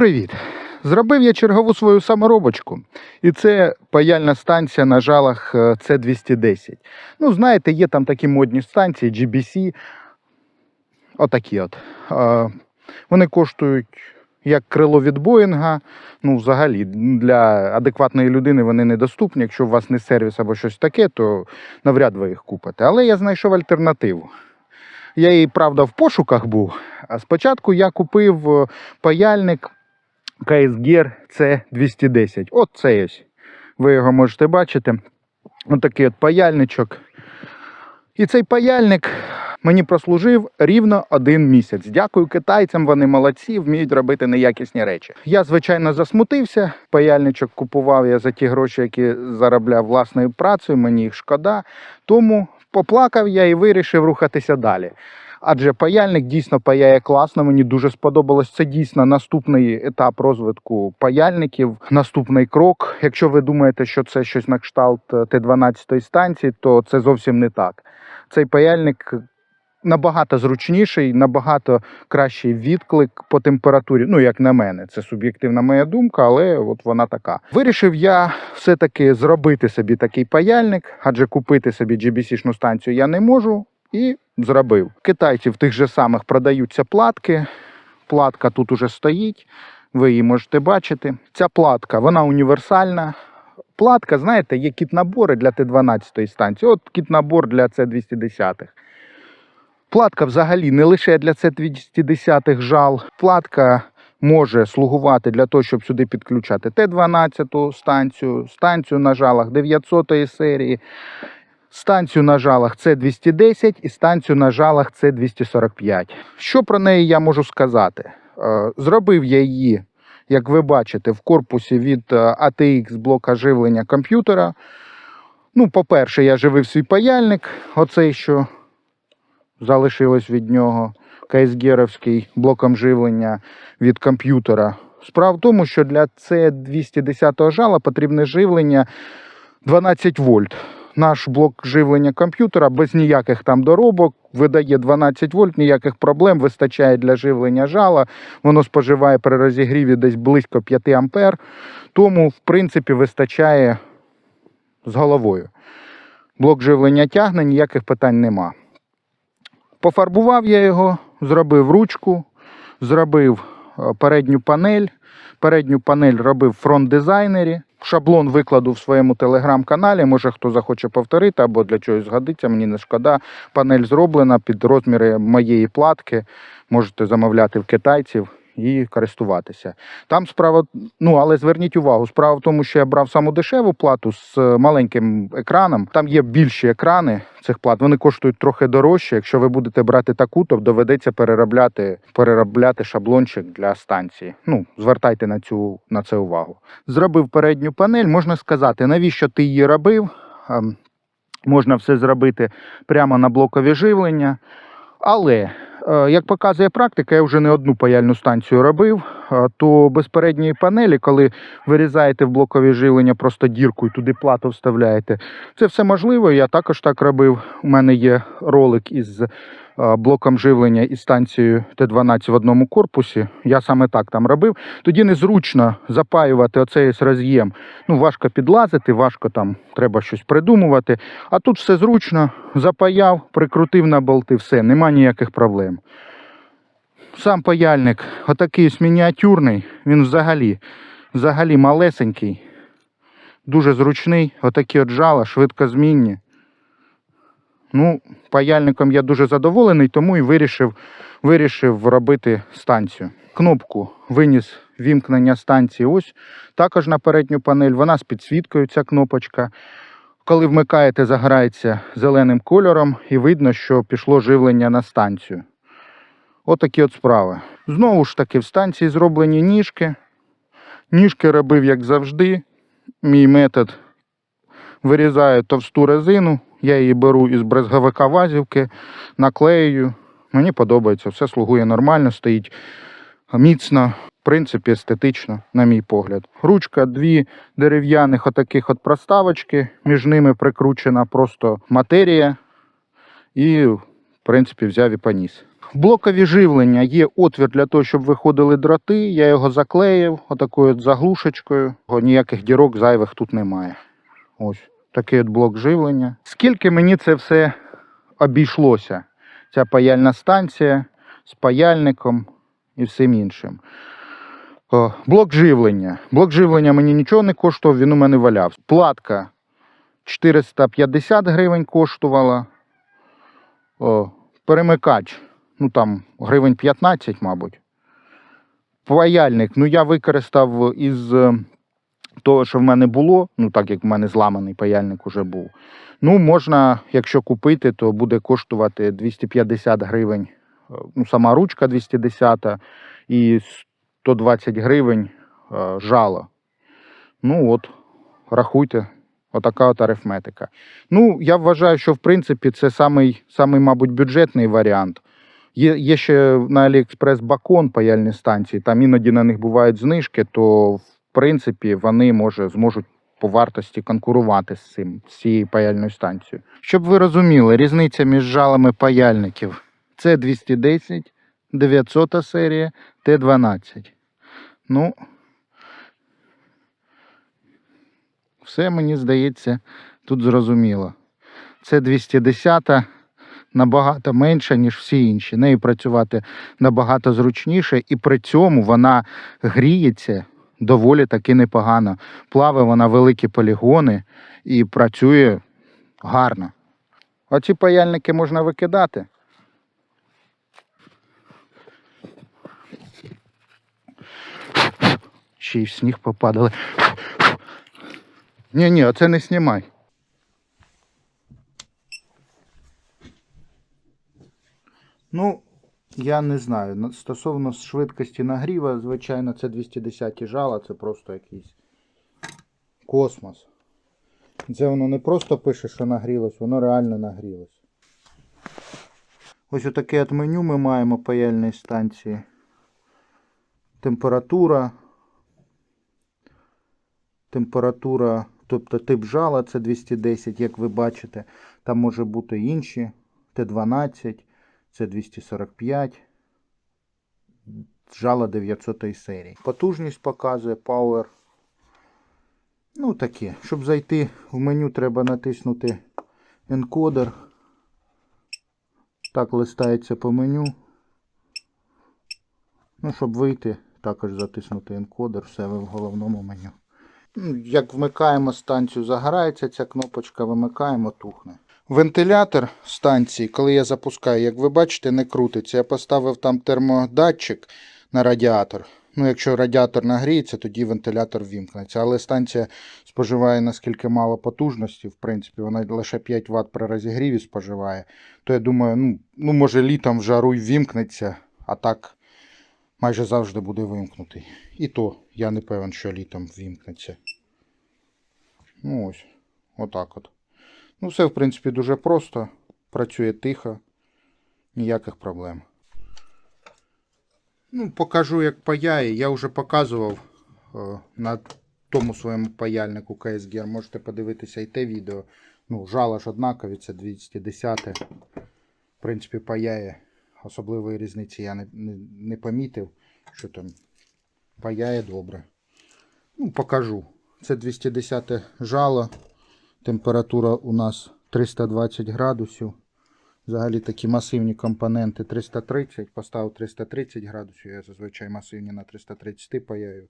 привіт! Зробив я чергову свою саморобочку. І це паяльна станція на жалах е, С210. Ну, знаєте, є там такі модні станції GBC. Отакі от. Е, Вони коштують як крило від Боїнга. Ну, взагалі, для адекватної людини вони недоступні. Якщо у вас не сервіс або щось таке, то навряд ви їх купите. Але я знайшов альтернативу. Я її, правда, в пошуках був. А спочатку я купив е, паяльник KSGR C210. От цей ось. Ви його можете бачити. Отакий от паяльничок. І цей паяльник мені прослужив рівно один місяць. Дякую китайцям, вони молодці, вміють робити неякісні речі. Я, звичайно, засмутився. Паяльничок купував я за ті гроші, які заробляв власною працею, мені їх шкода. Тому поплакав я і вирішив рухатися далі. Адже паяльник дійсно паяє класно. Мені дуже сподобалось. Це дійсно наступний етап розвитку паяльників, наступний крок. Якщо ви думаєте, що це щось на кшталт е, Т-12 станції, то це зовсім не так. Цей паяльник набагато зручніший, набагато кращий відклик по температурі. Ну, як на мене, це суб'єктивна моя думка, але от вона така. Вирішив я все-таки зробити собі такий паяльник, адже купити собі GBC-шну станцію я не можу. І зробив. Китайців тих же самих продаються платки. Платка тут уже стоїть, ви її можете бачити. Ця платка вона універсальна. Платка, знаєте, є кіт-набори для Т-12 станції. От кіт-набор для С-210. Платка взагалі не лише для С-210 жал. Платка може слугувати для того, щоб сюди підключати Т-12 станцію, станцію на жалах 900 серії. Станцію на жалах це 210 і станцію на жалах це 245. Що про неї я можу сказати? Е, Зробив я її, як ви бачите, в корпусі від е, ATX блока живлення комп'ютера. Ну, по-перше, я живив свій паяльник, оцей, що залишилось від нього, КСГРовський блоком живлення від комп'ютера. Справа в тому, що для c 210 жала потрібне живлення 12 вольт наш блок живлення комп'ютера без ніяких там доробок видає 12 вольт, ніяких проблем, вистачає для живлення жала. Воно споживає при розігріві десь близько 5 ампер. Тому, в принципі, вистачає з головою. Блок живлення тягне, ніяких питань нема. Пофарбував я його, зробив ручку, зробив е, передню панель. Передню панель робив фронт-дизайнері. Шаблон викладу в своєму телеграм-каналі. Може хто захоче повторити або для чогось згодиться, мені не шкода. Панель зроблена під розміри моєї платки. Можете замовляти в китайців і користуватися. Там справа, ну але зверніть увагу, справа в тому, що я брав саму дешеву плату з маленьким екраном. Там є більші екрани цих плат. Вони коштують трохи дорожче. Якщо ви будете брати таку, то доведеться переробляти, переробляти шаблончик для станції. Ну, звертайте на цю на це увагу. Зробив передню панель, можна сказати, навіщо ти її робив? Ем, Можна все зробити прямо на блокові живлення. Але, е, як показує практика, я вже не одну паяльну станцію робив, е, то без передньої панелі, коли вирізаєте в блокові живлення просто дірку і туди плату вставляєте, це все можливо. Я також так робив. У мене є ролик із е, блоком живлення і станцією Т-12 в одному корпусі. Я саме так там робив. Тоді незручно запаювати оцей роз'єм. Ну, важко підлазити, важко там треба щось придумувати. А тут все зручно, запаяв, прикрутив на болти, все, нема ніяких проблем. Сам паяльник, отакий ось мініатюрний, він взагалі, взагалі малесенький, дуже зручний, отакі от жала, швидкозмінні. Ну, паяльником я дуже задоволений, тому і вирішив, вирішив робити станцію. Кнопку виніс вімкнення станції ось також на передню панель. Вона з підсвіткою, ця кнопочка. Коли вмикаєте, заграється зеленим кольором і видно, що пішло живлення на станцію. Отакі от справи. Знову ж таки, в станції зроблені ніжки. Ніжки робив, як завжди. Мій метод вирізаю товсту резину, я її беру із брезговика вазівки, наклеюю. Мені подобається, все слугує нормально, стоїть міцно, в принципі, естетично, на мій погляд. Ручка, дві дерев'яних отаких от проставочки, між ними прикручена просто матерія. І, в принципі, взяв і поніс. Блокові живлення є отвір для того, щоб виходили дроти. Я його заклеїв отакою от заглушечкою. Ніяких дірок зайвих тут немає. Ось такий от блок живлення. Скільки мені це все обійшлося? Ця паяльна станція з паяльником і всім іншим. О, блок живлення. Блок живлення мені нічого не коштував, він у мене валявся. Платка 450 гривень коштувала. О, перемикач, ну там гривень 15, мабуть. Паяльник, ну я використав із е, того, що в мене було, ну так як в мене зламаний паяльник уже був. Ну, можна, якщо купити, то буде коштувати 250 гривень. е, Ну, сама ручка 210 і 120 гривень е, жало. Ну от, рахуйте, отака от арифметика. Ну, я вважаю, що в принципі це самий, самий мабуть, бюджетний варіант. Є, є ще на Аліекспрес Бакон паяльні станції, там іноді на них бувають знижки, то принципі вони може, зможуть по вартості конкурувати з цим, з цією паяльною станцією. Щоб ви розуміли, різниця між жалами паяльників це 210, 900 серія, Т12. Ну, все мені здається тут зрозуміло. Це 210 набагато менша, ніж всі інші. Нею працювати набагато зручніше, і при цьому вона гріється доволі таки непогано. Плаве вона великі полігони і працює гарно. Оці паяльники можна викидати. Ще й в сніг попадали. Ні, ні, оце не знімай. Ну, я не знаю. Стосовно швидкості нагріва, звичайно, це 210 жала, це просто якийсь космос. Це воно не просто пише, що нагрілось, воно реально нагрілось. Ось отаке от меню ми маємо паяльної станції. Температура. Температура, тобто тип жала це 210, як ви бачите. Там може бути інші. Т12, це 245. Жало 900 серії. Потужність показує Power. Ну таке. Щоб зайти в меню, треба натиснути енкодер. Так листається по меню. Ну, щоб вийти, також затиснути енкодер, все в головному меню. Ну, Як вмикаємо станцію, загорається ця кнопочка, вимикаємо, тухне. Вентилятор станції, коли я запускаю, як ви бачите, не крутиться. Я поставив там термодатчик на радіатор. Ну, якщо радіатор нагріється, тоді вентилятор вімкнеться. Але станція споживає наскільки мало потужності, в принципі, вона лише 5 Вт при розігріві споживає. То я думаю, ну, ну може літом в жару й вімкнеться, а так майже завжди буде вимкнутий. І то я не певен, що літом вімкнеться. Ну ось, отак от. Ну, все, в принципі, дуже просто. Працює тихо, ніяких проблем. Ну, покажу, як паяє. Я вже показував е, на тому своєму паяльнику KSGR. Можете подивитися і те відео. Ну, жало ж однакові, це 210. В принципі, паяє. Особливої різниці я не, не, не помітив, що там паяє добре. Ну, покажу. Це 210 жало. Температура у нас 320 градусів. Взагалі такі масивні компоненти 330. Поставив 330 градусів. Я зазвичай масивні на 330 паяю.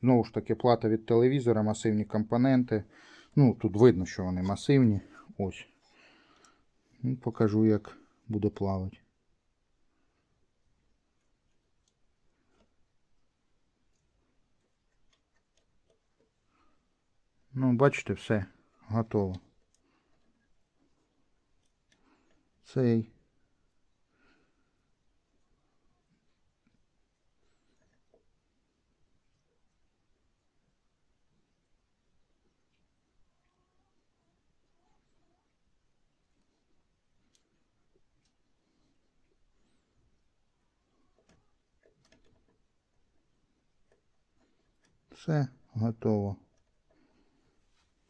Знову ж таки, плата від телевізора, масивні компоненти. Ну, тут видно, що вони масивні. Ось. Ну, покажу, як буде плавати. Ну, бачите, все готово. Цей. Все готово.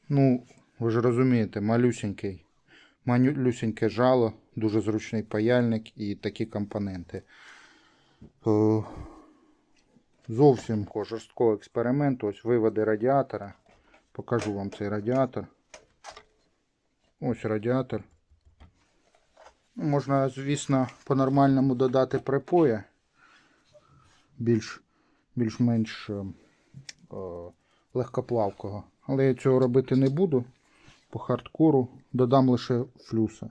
Ну, ви ж розумієте, малюсенький Манюсіньке жало, дуже зручний паяльник і такі компоненти. Е, Зовсім жорсткого експерименту. Ось виводи радіатора. Покажу вам цей радіатор. Ось радіатор. Можна, звісно, по-нормальному додати припоя. Більш, більш-менш е, е, легкоплавкого. Але я цього робити не буду. По хардкору додам лише флюса.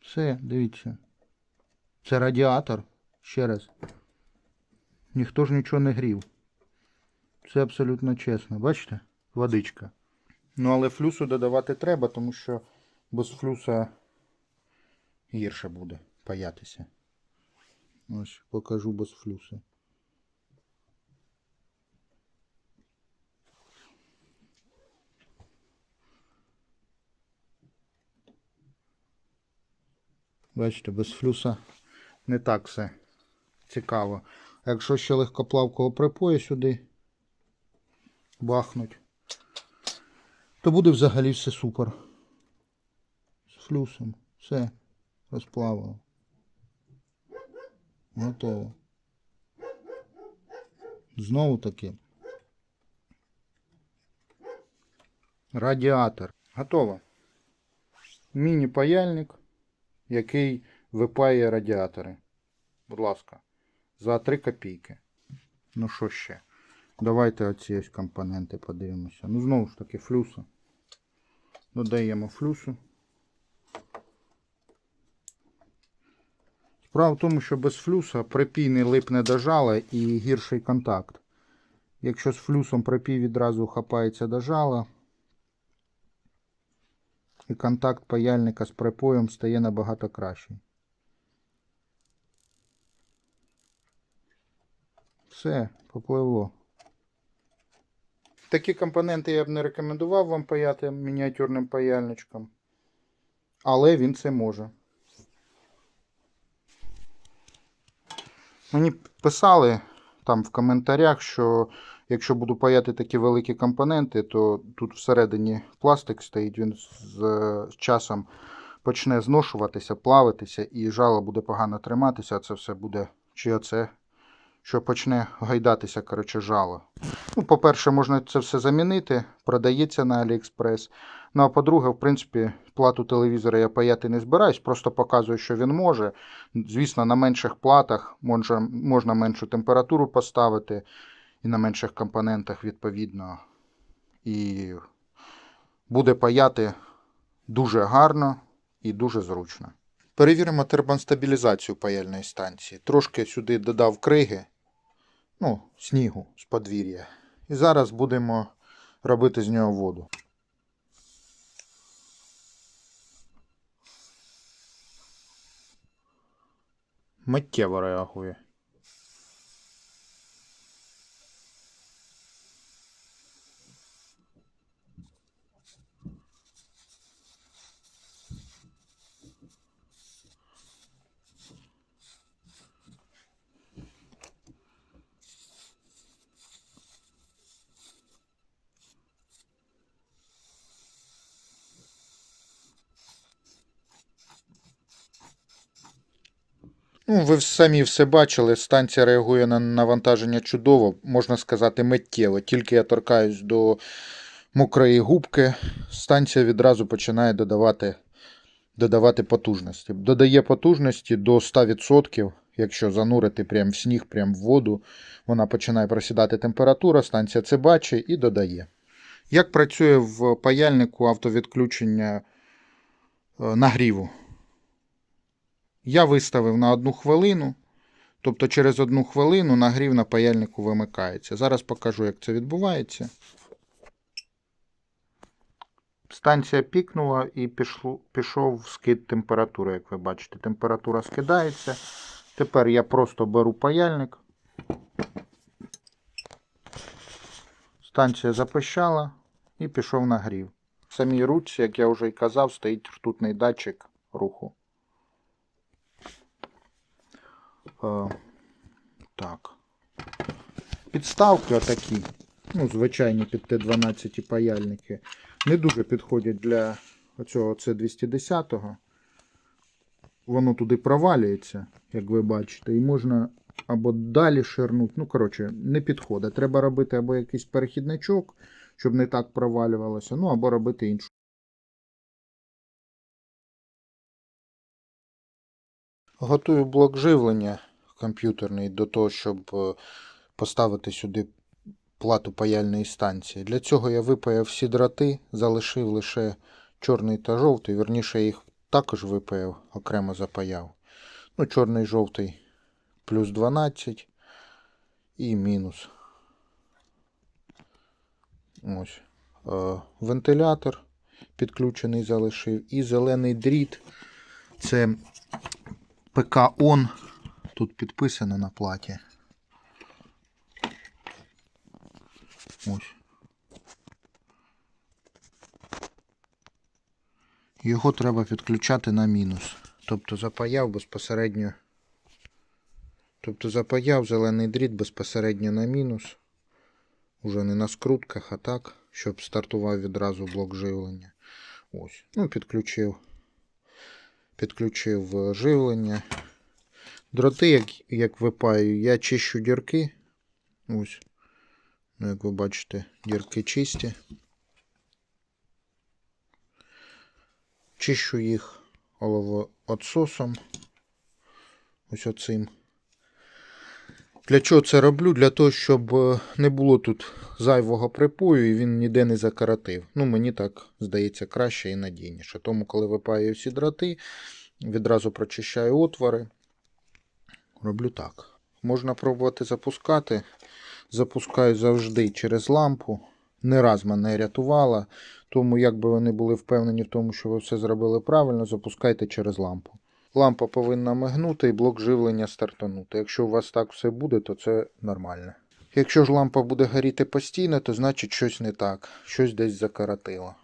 Все, дивіться. Це радіатор. Ще раз. Ніхто ж нічого не грів. Це абсолютно чесно. Бачите? Водичка. Ну, але флюсу додавати треба, тому що без флюса гірше буде паятися. Ось, покажу без флюса. Бачите, без флюса не так все цікаво. Якщо ще легкоплавкого припою сюди бахнуть, то буде взагалі все супер. З флюсом. Все. Розплавило. Готово. Знову таки. Радіатор. Готово. Міні-паяльник, який випає радіатори. Будь ласка, за 3 копійки. Ну що ще? Давайте оці компоненти подивимося. Ну, знову ж таки, флюса. Додаємо флюсу. Справа в тому, що без флюса припій не липне до жала і гірший контакт. Якщо з флюсом припій відразу хапається до жала, і контакт паяльника з припоєм стає набагато кращий. Все, попливло. Такі компоненти я б не рекомендував вам паяти мініатюрним паяльничком, але він це може. Мені писали там в коментарях, що якщо буду паяти такі великі компоненти, то тут всередині пластик стоїть, він з з часом почне зношуватися, плавитися, і жало буде погано триматися, а це все буде чи оце, що почне гайдатися, коротше, жало. Ну, по-перше, можна це все замінити, продається на AliExpress. Ну а по-друге, в принципі, плату телевізора я паяти не збираюсь, просто показую, що він може. Звісно, на менших платах можна, можна меншу температуру поставити, і на менших компонентах відповідно. І буде паяти дуже гарно і дуже зручно. Перевіримо термостабілізацію паяльної станції. Трошки сюди додав криги, ну, снігу з подвір'я. І зараз будемо робити з нього воду. Миттєво реагує. Ну, ви самі все бачили, станція реагує на навантаження чудово, можна сказати, миттєво. Тільки я торкаюсь до мокрої губки, станція відразу починає додавати, додавати потужності. Додає потужності до 100%, якщо занурити прямо в сніг, прямо в воду, вона починає просідати температура, станція це бачить і додає. Як працює в паяльнику автовідключення е, нагріву? Я виставив на одну хвилину, тобто через одну хвилину нагрів на паяльнику вимикається. Зараз покажу, як це відбувається. Станція пікнула і пішло, пішов скид температури, як ви бачите. Температура скидається. Тепер я просто беру паяльник. Станція запищала і пішов нагрів. В самій ручці, як я вже і казав, стоїть ртутний датчик руху. Так. Підставки отакі. Ну, звичайні під Т12 паяльники. Не дуже підходять для оцього С210. Воно туди провалюється, як ви бачите, і можна або далі ширнути. Ну, коротше, не підходить. Треба робити або якийсь перехідничок, щоб не так провалювалося, ну або робити іншу. Готую блок живлення комп'ютерний до того, щоб е, поставити сюди плату паяльної станції. Для цього я випаяв всі дроти, залишив лише чорний та жовтий. Вірніше, я їх також випаяв, окремо запаяв. Ну, чорний жовтий плюс 12 і мінус. Ось. Е, вентилятор підключений залишив. І зелений дріт. Це ПК ОН. Тут підписано на платі. Ось. Його треба підключати на мінус. Тобто запаяв безпосередньо. Тобто запаяв зелений дріт безпосередньо на мінус. Уже не на скрутках, а так, щоб стартував відразу блок живлення. Ось. Ну, підключив. Підключив е, живлення. Дроти, як, як випаю, я чищу дірки. Ось. Ну, як ви бачите, дірки чисті. Чищу їх оловоотсосом. Ось оцим. Для чого це роблю? Для того, щоб е, не було тут зайвого припою і він ніде не закоротив. Ну, мені так здається краще і надійніше. Тому, коли випаю всі дроти, відразу прочищаю отвори. Роблю так. Можна пробувати запускати. Запускаю завжди через лампу. Не раз мене рятувала. Тому, як би вони були впевнені в тому, що ви все зробили правильно, запускайте через лампу. Лампа повинна мигнути і блок живлення стартанути. Якщо у вас так все буде, то це нормально. Якщо ж лампа буде горіти постійно, то значить щось не так. Щось десь закоротило.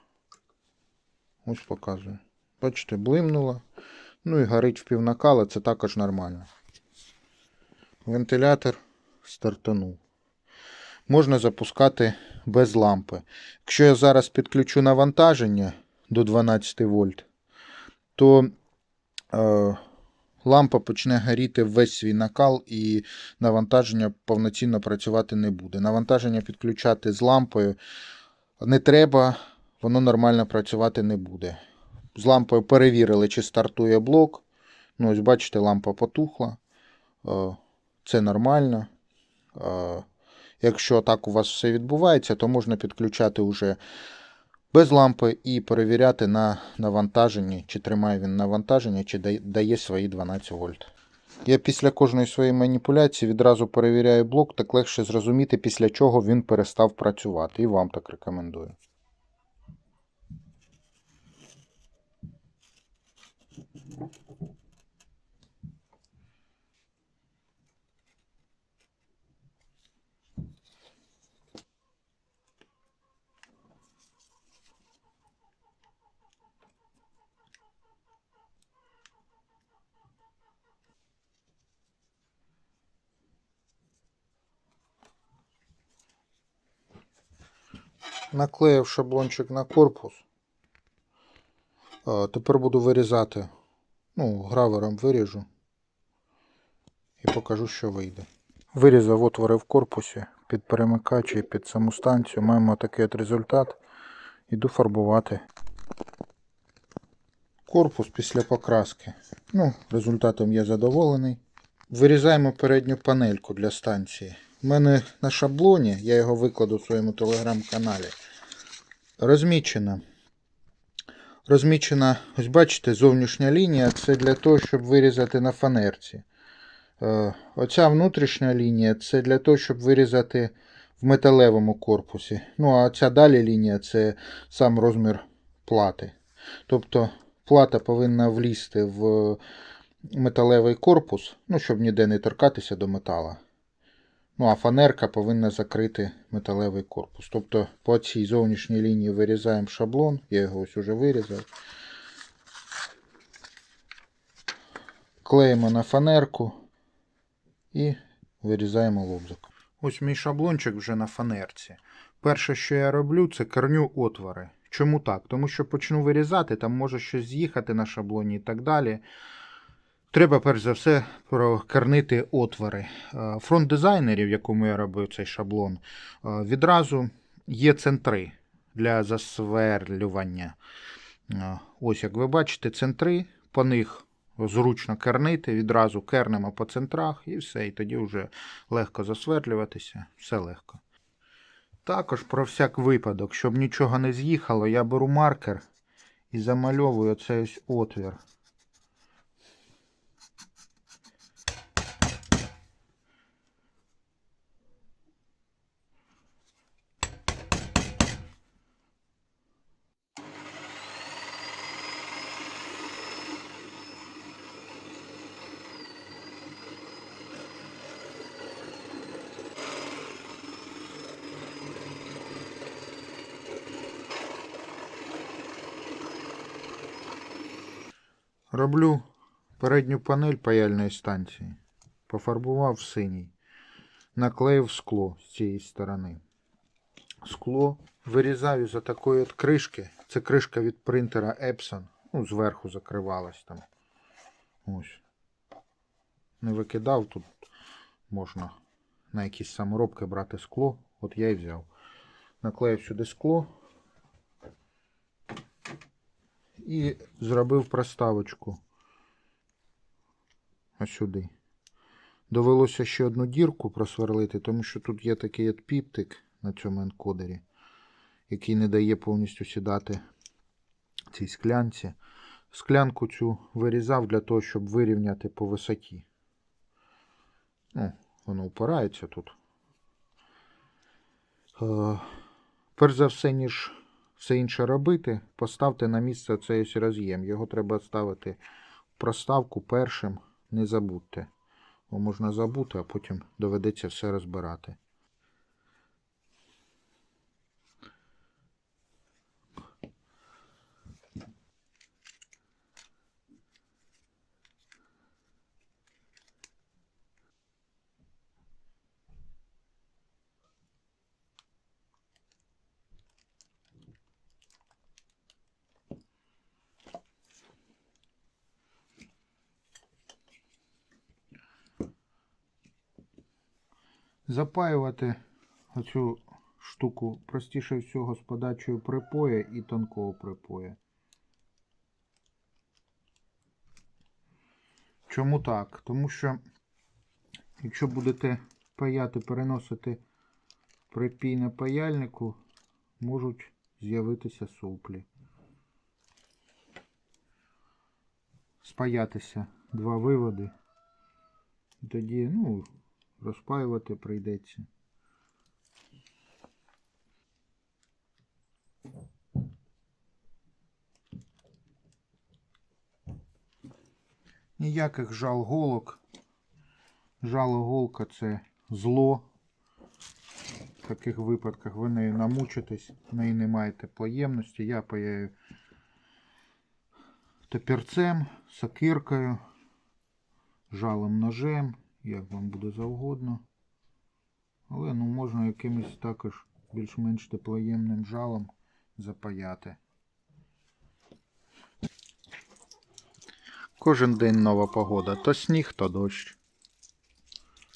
Ось показую. Бачите, блимнуло. Ну і горить в півнакала, це також нормально. Вентилятор стартанув. Можна запускати без лампи. Якщо я зараз підключу навантаження до 12 вольт, то лампа почне горіти весь свій накал і навантаження повноцінно працювати не буде. Навантаження підключати з лампою не треба, воно нормально працювати не буде. З лампою перевірили, чи стартує блок. Ну, ось бачите, лампа потухла. Е, Це нормально. Е, Якщо так у вас все відбувається, то можна підключати вже без лампи і перевіряти на навантаженні, чи тримає він навантаження, чи дає- свої 12 вольт. Я після кожної своєї маніпуляції відразу перевіряю блок, так легше зрозуміти, після чого він перестав працювати. І вам так рекомендую. Наклеїв шаблончик на корпус. Тепер буду вирізати. Ну, гравером виріжу. І покажу, що вийде. Вирізав отвори в корпусі під перемикач і під саму станцію. Маємо такий от результат. Іду фарбувати корпус після покраски. Ну, результатом я задоволений. Вирізаємо передню панельку для станції. У мене на шаблоні, я його викладу в своєму телеграм-каналі. Розмічена. Розмічена, ось бачите, зовнішня лінія це для того, щоб вирізати на фанерці. Е, Оця внутрішня лінія це для того, щоб вирізати в металевому корпусі. Ну, а ця далі лінія це сам розмір плати. Тобто плата повинна влізти в металевий корпус, ну, щоб ніде не торкатися до метала. Ну, а фанерка повинна закрити металевий корпус. Тобто по цій зовнішній лінії вирізаємо шаблон, я його ось уже вирізав. Клеїмо на фанерку. і вирізаємо лобзик. Ось мій шаблончик вже на фанерці. Перше, що я роблю, це керню отвори. Чому так? Тому що почну вирізати, там може щось з'їхати на шаблоні і так далі. Треба, перш за все, прокернити отвори. Е, Фронт дизайнерів, якому я робив цей шаблон, е, відразу є центри для засверлювання. Е, Ось, як ви бачите, центри, по них зручно кернити, відразу кернемо по центрах і все, і тоді вже легко засверлюватися, все легко. Також про всяк випадок, щоб нічого не з'їхало, я беру маркер і замальовую цей отвір. Роблю передню панель паяльної станції. Пофарбував синій. Наклеїв скло з цієї сторони. Скло вирізаю за такої от кришки. Це кришка від принтера Epson. Ну, зверху закривалась там. Ось. Не викидав тут. Можна на якісь саморобки брати скло. От я і взяв. Наклеїв сюди скло. І зробив проставочку. Ось сюди. Довелося ще одну дірку просверлити, тому що тут є такий піптик на цьому енкодері, який не дає повністю сідати цій склянці. Склянку цю вирізав для того, щоб вирівняти по висоті. Ну, воно упирається тут. Е, перш за все, ніж все інше робити, поставте на місце цей ось роз'єм. Його треба ставити в проставку першим, не забудьте. Бо можна забути, а потім доведеться все розбирати. Запаювати оцю штуку простіше всього з подачею припоя і тонкого припоя. Чому так? Тому що, якщо будете паяти, переносити припій на паяльнику, можуть з'явитися соплі. Спаятися два виводи. І тоді, ну, розпаювати прийдеться. Ніяких жал голок. Жало голка це зло. В таких випадках ви нею намучитесь, в неї не маєте плаємності. Я паяю топірцем, сокиркою, жалом ножем як вам буде завгодно. Але ну, можна якимось також більш-менш теплоємним жалом запаяти. Кожен день нова погода. То сніг, то дощ.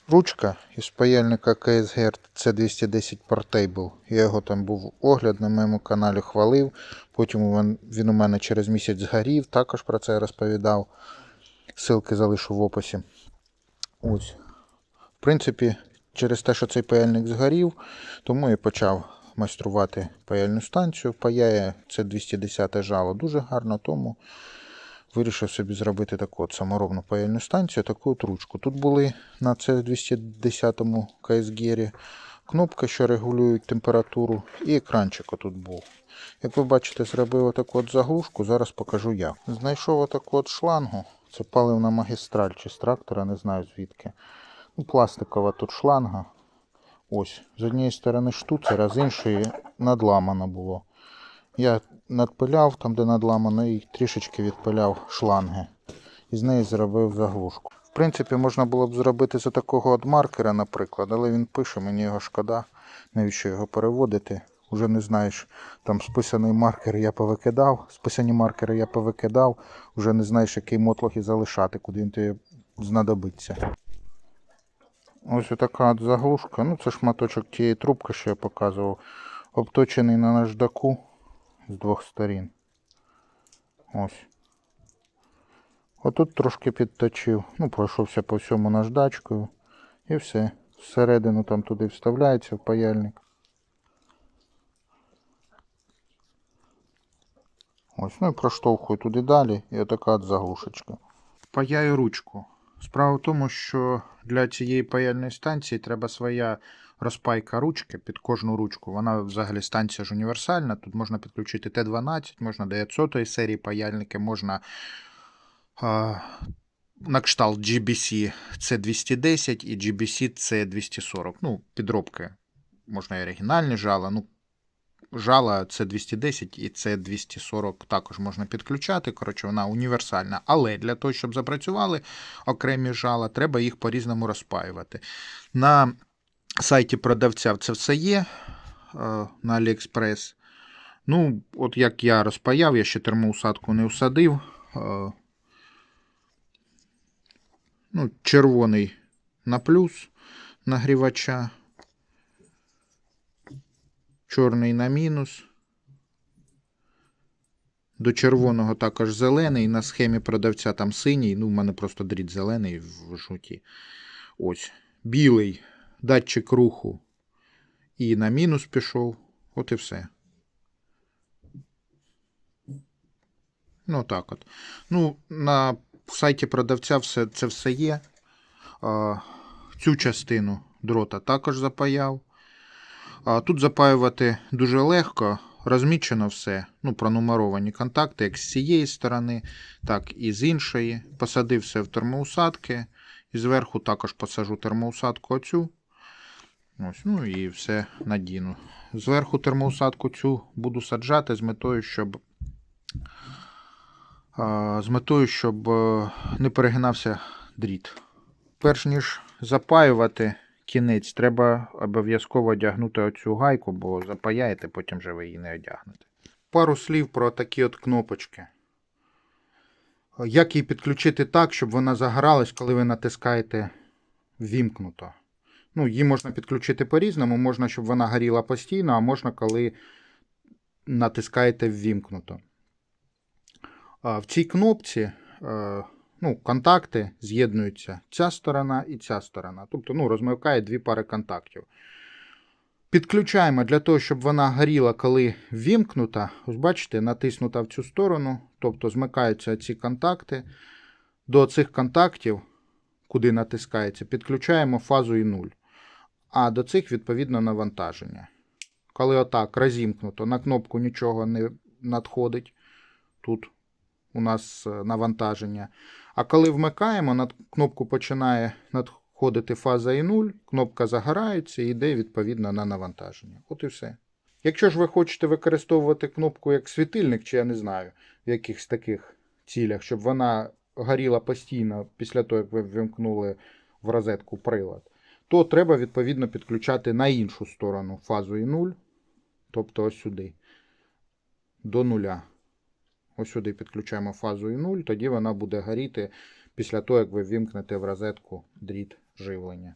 Ручка із паяльника KSGR C210 Portable. Я його там був огляд на моєму каналі хвалив. Потім він- у мене через місяць згорів, також про це розповідав. Ссылки залишу в описі. Ось. В принципі, через те, що цей паяльник згорів, тому і почав майструвати паяльну станцію. Паяє це 210 жало дуже гарно, тому вирішив собі зробити таку от саморобну паяльну станцію, таку от ручку. Тут були на це 210 КСГері кнопки, що регулюють температуру, і екранчик тут був. Як ви бачите, зробив отаку от заглушку, зараз покажу як. Знайшов отаку от шлангу. Це паливна магістраль чи з трактора, не знаю звідки. Ну, пластикова тут шланга. Ось. З однієї сторони штуцер, а з іншої надламано було. Я надпиляв там, де надламано, і трішечки відпиляв шланги. І з неї зробив заглушку. В принципі, можна було б зробити за такого от маркера, наприклад, але він пише, мені його шкода, навіщо його переводити. Уже не знаєш, там списаний маркер я повикидав, списані маркери я повикидав, уже не знаєш, який мотлох і залишати, куди він тобі знадобиться. Ось така от заглушка. Ну, це шматочок тієї трубки, що я показував. Обточений на наждаку з двох сторін. Ось. Отут трошки підточив. Ну, пройшовся по всьому наждачкою. І все. Всередину там туди вставляється в паяльник. Ось, ну і проштовхую туди далі. І отака от заглушечка. Паяю ручку. Справа в тому, що для цієї паяльної станції треба своя розпайка ручки під кожну ручку. Вона взагалі станція ж універсальна. Тут можна підключити Т12, можна 900 серії паяльники, можна а, на кшталт GBC C210 і GBC C240. Ну, підробки. Можна і оригінальні жала. Ну, жала C210 і C240 також можна підключати. Коротше, вона універсальна. Але для того, щоб запрацювали окремі жала, треба їх по-різному розпаювати. На сайті продавця це все є е, на AliExpress. Ну, от як я розпаяв, я ще термоусадку не усадив. Е, Ну, червоний на плюс нагрівача. Чорний на мінус. До червоного також зелений. На схемі продавця там синій. Ну, в мене просто дріт зелений в жуті. Ось. Білий датчик руху. І на мінус пішов. От і все. Ну, так от. Ну, на сайті продавця все, це все є. Цю частину дрота також запаяв. А, тут запаювати дуже легко. Розмічено все. Ну, пронумеровані контакти, як з цієї сторони, так і з іншої. Посадив все в термоусадки. І зверху також посажу термоусадку оцю. Ось, ну і все надіну. Зверху термоусадку цю буду саджати з метою, щоб з метою, щоб е, не перегинався дріт. Перш ніж запаювати кінець, треба обов'язково одягнути оцю гайку, бо запаяєте, потім же ви її не одягнете. Пару слів про такі от кнопочки. Як її підключити так, щоб вона загоралась, коли ви натискаєте вімкнуто. Ну, її можна підключити по-різному, можна, щоб вона горіла постійно, а можна, коли натискаєте ввімкнуто. В цій кнопці е, ну, контакти з'єднуються ця сторона і ця сторона. Тобто ну, розмикає дві пари контактів. Підключаємо для того, щоб вона горіла, коли ввімкнута. Ось бачите, натиснута в цю сторону, тобто змикаються ці контакти. До цих контактів, куди натискається, підключаємо фазу і 0. А до цих, відповідно, навантаження. Коли отак розімкнуто, на кнопку нічого не надходить. Тут у нас е, навантаження. А коли вмикаємо, на кнопку починає надходити фаза і 0, кнопка загорається і йде відповідно на навантаження. От і все. Якщо ж ви хочете використовувати кнопку як світильник, чи я не знаю, в якихось таких цілях, щоб вона горіла постійно після того, як ви ввімкнули в розетку прилад, то треба відповідно підключати на іншу сторону фазу і 0, тобто ось сюди, до нуля. Ось сюди підключаємо фазу і 0, тоді вона буде горіти після того, як ви ввімкнете в розетку дріт живлення.